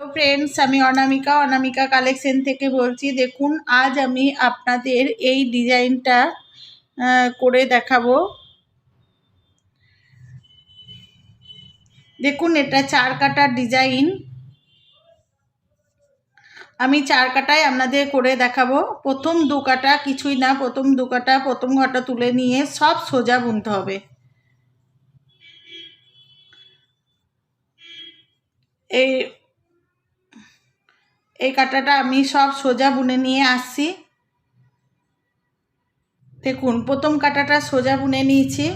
তো ফ্রেন্ডস আমি অনামিকা অনামিকা কালেকশন থেকে বলছি, দেখুন, আজ আমি আপনাদের এই ডিজাইনটা করে দেখাবো। দেখুন, এটা চার কাটার ডিজাইন। আমি চার কাটায় আপনাদের করে দেখাবো। প্রথম দু কাটা কিছুই না, প্রথম দু কাটা, প্রথম ঘরটা তুলে নিয়ে সব সোজা বুনতে হবে। এই এই কাঁটাটা আমি সব সোজা বুনে নিয়ে আসছি। দেখুন, প্রথম কাঁটাটা সোজা বুনে নিয়েছি।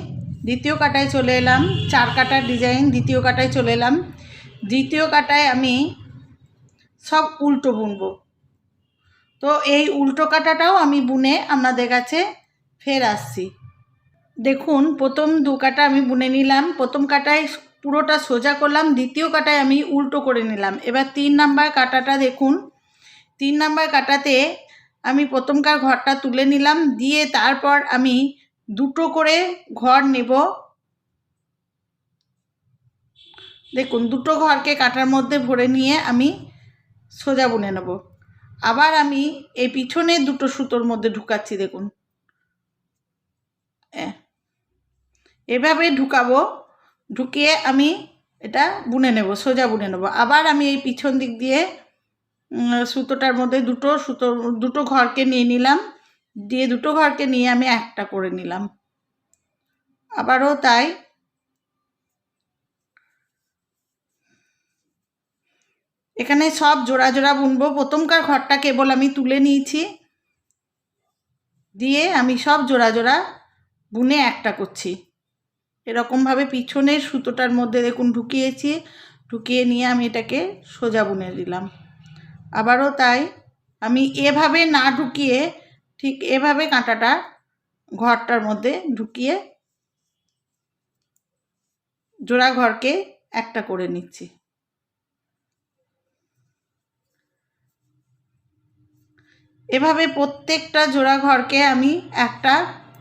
দ্বিতীয় কাটায় চলে এলাম। চার কাটার ডিজাইন, দ্বিতীয় কাটায় চলে এলাম। দ্বিতীয় কাটায় আমি সব উল্টো বুনবো। তো এই উল্টো কাটাটাও আমি বুনে আপনাদের কাছে ফের আসছি। দেখুন, প্রথম দু কাটা আমি বুনে নিলাম। প্রথম কাটায় পুরোটা সোজা করলাম, দ্বিতীয় কাটায় আমি উল্টো করে নিলাম। এবার তিন নাম্বার কাটাটা দেখুন। তিন নাম্বার কাটাতে আমি প্রথমকার ঘরটা তুলে নিলাম, দিয়ে তারপর আমি দুটো করে ঘর নেব। দেখুন, দুটো ঘরকে কাটার মধ্যে ভরে নিয়ে আমি সোজা বুনে নেব। আবার আমি এই পিছনে দুটো সুতোর মধ্যে ঢুকাচ্ছি, দেখুন। এভাবে ঢুকাবো। ঢুকিয়ে আমি এটা বুনে নেব, সোজা বুনে নেব। আবার আমি এই পিছন দিক দিয়ে সুতোটার মধ্যে দুটো সুতো, দুটো ঘরকে নিয়ে নিলাম। দিয়ে দুটো ঘরকে নিয়ে আমি একটা করে নিলাম। আবারও তাই। এখানে সব জোড়া জোড়া বুনবো। প্রথমকার ঘরটা কেবল আমি তুলে নিয়েছি। দিয়ে আমি সব জোড়া জোড়া বুনে একটা করছি। এরকমভাবে পিছনের সুতোটার মধ্যে দেখুন ঢুকিয়েছি, ঢুকিয়ে নিয়ে আমি এটাকে সোজা বুনে দিলাম। আবারও তাই আমি এভাবে না ঢুকিয়ে ঠিক এভাবে কাঁটাটা ঘরটার মধ্যে ঢুকিয়ে জোড়া ঘরকে একটা করে নিচ্ছি। এভাবে প্রত্যেকটা জোড়া ঘরকে আমি একটা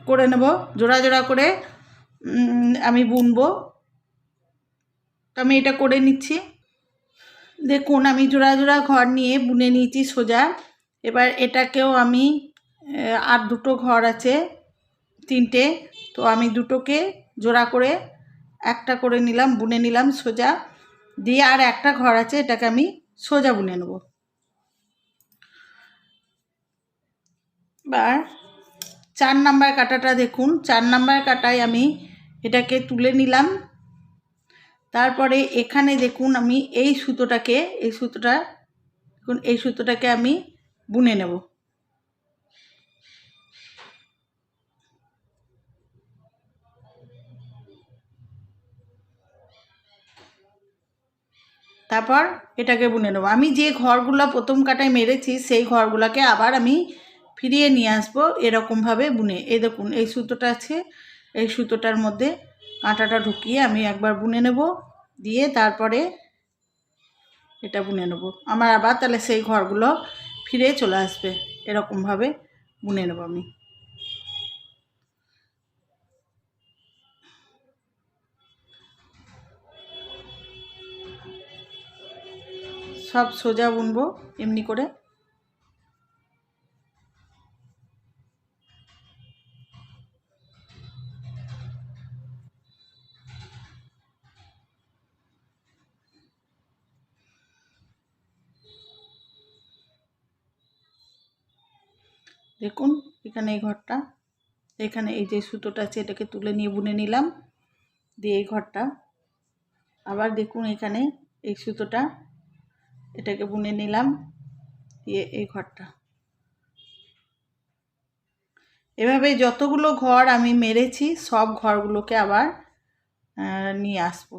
করে নেব, জোড়া জোড়া করে আমি বুনবো। তো আমি এটা করে নিচ্ছি। দেখুন, আমি জোড়া জোড়া ঘর নিয়ে বুনে নিয়েছি সোজা। এবার এটাকেও আমি আর দুটো ঘর আছে, তিনটে। তো আমি দুটোকে জোড়া করে একটা করে নিলাম, বুনে নিলাম সোজা। দিয়ে আর একটা ঘর আছে, এটাকে আমি সোজা বুনে নেব। এবার চার নাম্বার কাটাটা দেখুন। চার নাম্বার কাটায় আমি এটাকে তুলে নিলাম। তারপরে এখানে দেখুন আমি এই সুতোটাকে, এই সুতোটা, দেখুন, এই সুতোটাকে আমি বুনে নেব। তারপর এটাকে বুনে নেব। আমি যে ঘরগুলো প্রথম কাটায় মেরেছি, সেই ঘরগুলোকে আবার আমি ফিরিয়ে নিয়ে আসব এরকমভাবে বুনে। এই দেখুন, এই সুতোটা আছে এই সুতোটার মধ্যে কাঁটাটা ঢুকিয়ে আমি একবার বুনে নেব, দিয়ে তারপরে এটা বুনে নেব। আমার আবার তাহলে সেই ঘরগুলো ফিরে চলে আসবে, এরকমভাবে বুনে নেব আমি। সব সোজা বুনবো, এমনি করে। দেখুন, এখানে এই ঘরটা। এখানে এই যে সুতোটা আছে, এটাকে তুলে নিয়ে বুনে নিলাম। দিয়ে এই ঘরটা। আবার দেখুন এখানে এই সুতোটা, এটাকে বুনে নিলাম। দিয়ে এই ঘরটা। এভাবে যতগুলো ঘর আমি মেরেছি, সব ঘরগুলোকে আবার নিয়ে আসব।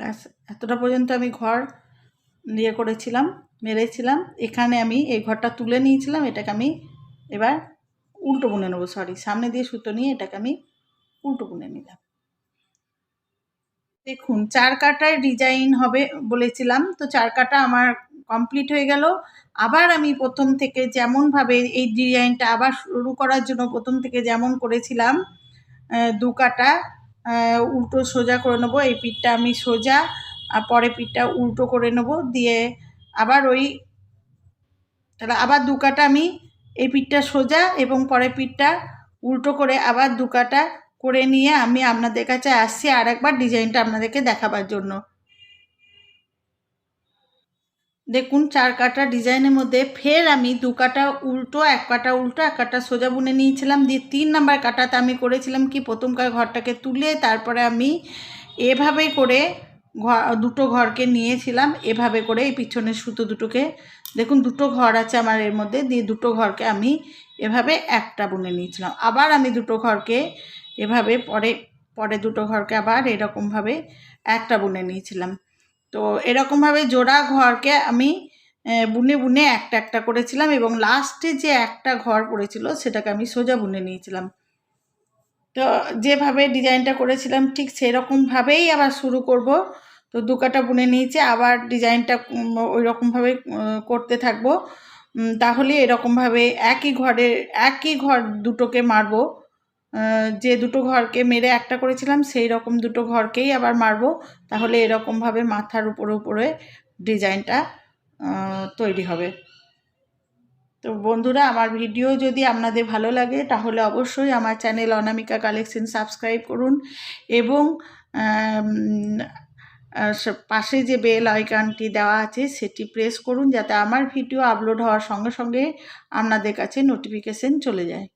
ব্যাস এতটা পর্যন্ত আমি ঘর ইয়ে করেছিলাম, মেরেছিলাম। এখানে আমি এই ঘরটা তুলে নিয়েছিলাম, এটাকে আমি এবার উল্টো বুনে নেব সরি সামনে দিয়ে সুতো নিয়ে এটাকে আমি উল্টো বুনে নিলাম। দেখুন, চার কাটায় ডিজাইন হবে বলেছিলাম, তো চার কাটা আমার কমপ্লিট হয়ে গেল। আবার আমি প্রথম থেকে যেমনভাবে এই ডিজাইনটা আবার শুরু করার জন্য প্রথম থেকে যেমন করেছিলাম দু কাটা উল্টো সোজা করে নেব। এই পিঠটা আমি সোজা, আর পরে পিঠটা উল্টো করে নেব। দিয়ে আবার ওই, তাহলে আবার দু কাটা আমি এই পিঠটা সোজা এবং পরে পিঠটা উল্টো করে আবার দু কাটা করে নিয়ে আমি আপনাদের কাছে আসছি আর একবার ডিজাইনটা আপনাদেরকে দেখাবার জন্য। দেখুন, চার কাটা ডিজাইনের মধ্যে ফের আমি দু কাটা উল্টো, এক কাটা উল্টো, এক কাটা সোজা বুনে নিয়েছিলাম। দিয়ে তিন নাম্বার কাটাতে আমি করেছিলাম কি, প্রথম কার ঘরটাকে তুলে তারপরে আমি এভাবে করে ঘর দুটো ঘরকে নিয়েছিলাম। এভাবে করে এই পিছনের সুতো দুটোকে, দেখুন, দুটো ঘর আছে আমার এর মধ্যে। দিয়ে দুটো ঘরকে আমি এভাবে একটা বুনে নিয়েছিলাম। আবার আমি দুটো ঘরকে এভাবে পরে পরে দুটো ঘরকে আবার এরকমভাবে একটা বুনে নিয়েছিলাম। তো এরকমভাবে জোড়া ঘরকে আমি বুনে বুনে একটা একটা করেছিলাম এবং লাস্টে যে একটা ঘর পড়েছিল সেটাকে আমি সোজা বুনে নিয়েছিলাম। তো যেভাবে ডিজাইনটা করেছিলাম ঠিক সেরকমভাবেই আবার শুরু করব। তো দু কাটা বুনে নিয়েছে, আবার ডিজাইনটা ওই রকমভাবে করতে থাকব। তাহলে এরকমভাবে একই ঘরে একই ঘর দুটোকে মারবো। যে দুটো ঘরকে মেরে একটা করেছিলাম, সেই রকম দুটো ঘরকেই আবার মারবো। তাহলে এরকমভাবে মাথার উপরে উপরে ডিজাইনটা তৈরি হবে। তো বন্ধুরা, আমার ভিডিও যদি আপনাদের ভালো লাগে, তাহলে অবশ্যই আমার চ্যানেল অনামিকা কালেকশন সাবস্ক্রাইব করুন এবং পাশে যে বেল আইকনটি দেওয়া আছে, সেটি প্রেস করুন যাতে আমার ভিডিও আপলোড হওয়ার সঙ্গে সঙ্গে আপনাদের কাছে নোটিফিকেশন চলে যায়।